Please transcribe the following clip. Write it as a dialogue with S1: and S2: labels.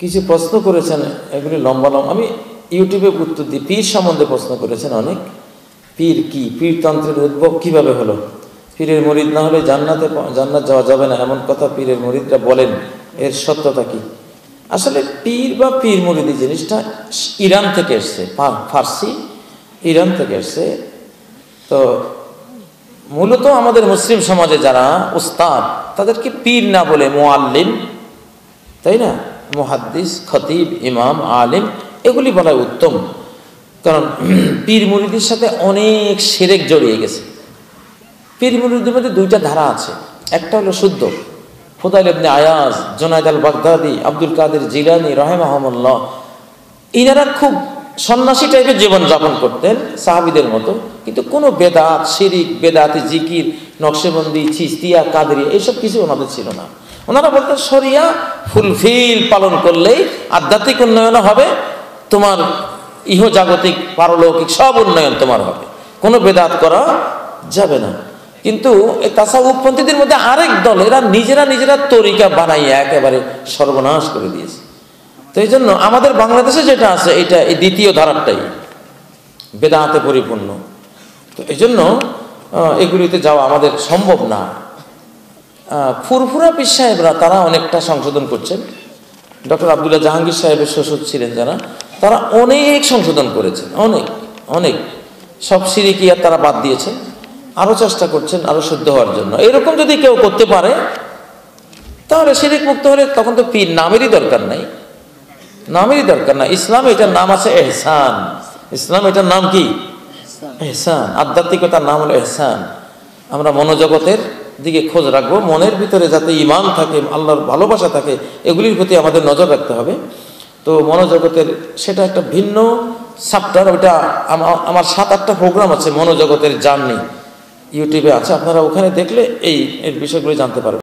S1: কিছু প্রশ্ন করেছেন, এগুলি লম্বা লম্বা। আমি ইউটিউবে উত্তর দিই। পীর সম্বন্ধে প্রশ্ন করেছেন অনেক। পীর কি? পীরতন্ত্রের উদ্ভব কীভাবে হলো? পীরের মরিদ না হলে জান্নাতে জান্নাত যাওয়া যাবে না, এমন কথা পীরের মরিদরা বলেন। এর সত্যতা কি? আসলে পীর বা পীর মরিদি জিনিসটা ইরান থেকে এসছে ফার্সি ইরান থেকে এসছে। তো মূলত আমাদের মুসলিম সমাজে যারা উস্তাদ, তাদেরকে পীর না বলে মোয়াল্লিম তাই না? মুহাদ্দিস, খতিব, ইমাম, আলিম, এগুলি বলা উত্তম। কারণ পীর মুরিদির সাথে অনেক সেরেক জড়িয়ে গেছে। পীর মুরিদের মধ্যে দুইটা ধারা আছে। একটা হলো শুদ্ধ। ফুদাইল ইবনে আয়াজ জোনায়দ আল বাগদাদি আব্দুল কাদের জিলানি রহেমাহমুল্লাহ, ইনারা খুব সন্ন্যাসী টাইপের জীবনযাপন করতেন সাহাবিদের মতো। কিন্তু কোনো বেদাত, শিরিক, বেদাতি, জিকির নকশেবন্দি, চিস্তিয়া, কাদরি এইসব কিছু ওনাদের ছিল না। ওনারা বলতেন সরিয়া ফুলফিল পালন করলেই আধ্যাত্মিক উন্নয়ন হবে, তোমার ইহজাগতিক, পারলৌকিক সব উন্নয়ন তোমার হবে। কোনো বেদাত করা যাবে না। কিন্তু এই তাসাউপপন্থীদের মধ্যে আরেক দল, এরা নিজেরা নিজেরা তরিকা বানাইয়া একেবারে সর্বনাশ করে দিয়েছে। তো এই জন্য আমাদের বাংলাদেশে যেটা আছে, এটা এই দ্বিতীয় ধারাটাই। বেদাতে পরিপূর্ণ। তো এই জন্য এগুলিতে যাওয়া আমাদের সম্ভব না। ফুরফুরা পীর সাহেবরা তারা অনেকটা সংশোধন করছেন। ডক্টর আবদুল্লাহ জাহাঙ্গীর সাহেবের শ্বশুর ছিলেন যারা, তারা অনেক সংশোধন করেছেন, অনেক অনেক। সব সিরিকিয়া তারা বাদ দিয়েছেন আরও চেষ্টা করছেন আরও শুদ্ধ হওয়ার জন্য। এরকম যদি কেউ করতে পারে, তাহলে শিরিক মুক্ত হলে তখন তো পীর নামেরই দরকার নাই। নামেরই দরকার না। ইসলাম এটার নাম আছে এহসান। ইসলাম এটার নাম কি? এহসান আধ্যাত্মিকতার নাম হলো এহসান আমরা মনোজগতের দিকে খোঁজ রাখব, মনের ভিতরে যাতে ইমান থাকে, আল্লাহর ভালোবাসা থাকে, এগুলির প্রতি আমাদের নজর রাখতে হবে। তো মনোজগতের সেটা একটা ভিন্ন সাপ্টার ওইটা আমা- আমার সাত আটটা প্রোগ্রাম আছে মনোজগতের জার্নি ইউটিউবে আছে, আপনারা ওখানে দেখলে এই এর বিষয়গুলি জানতে পারবেন।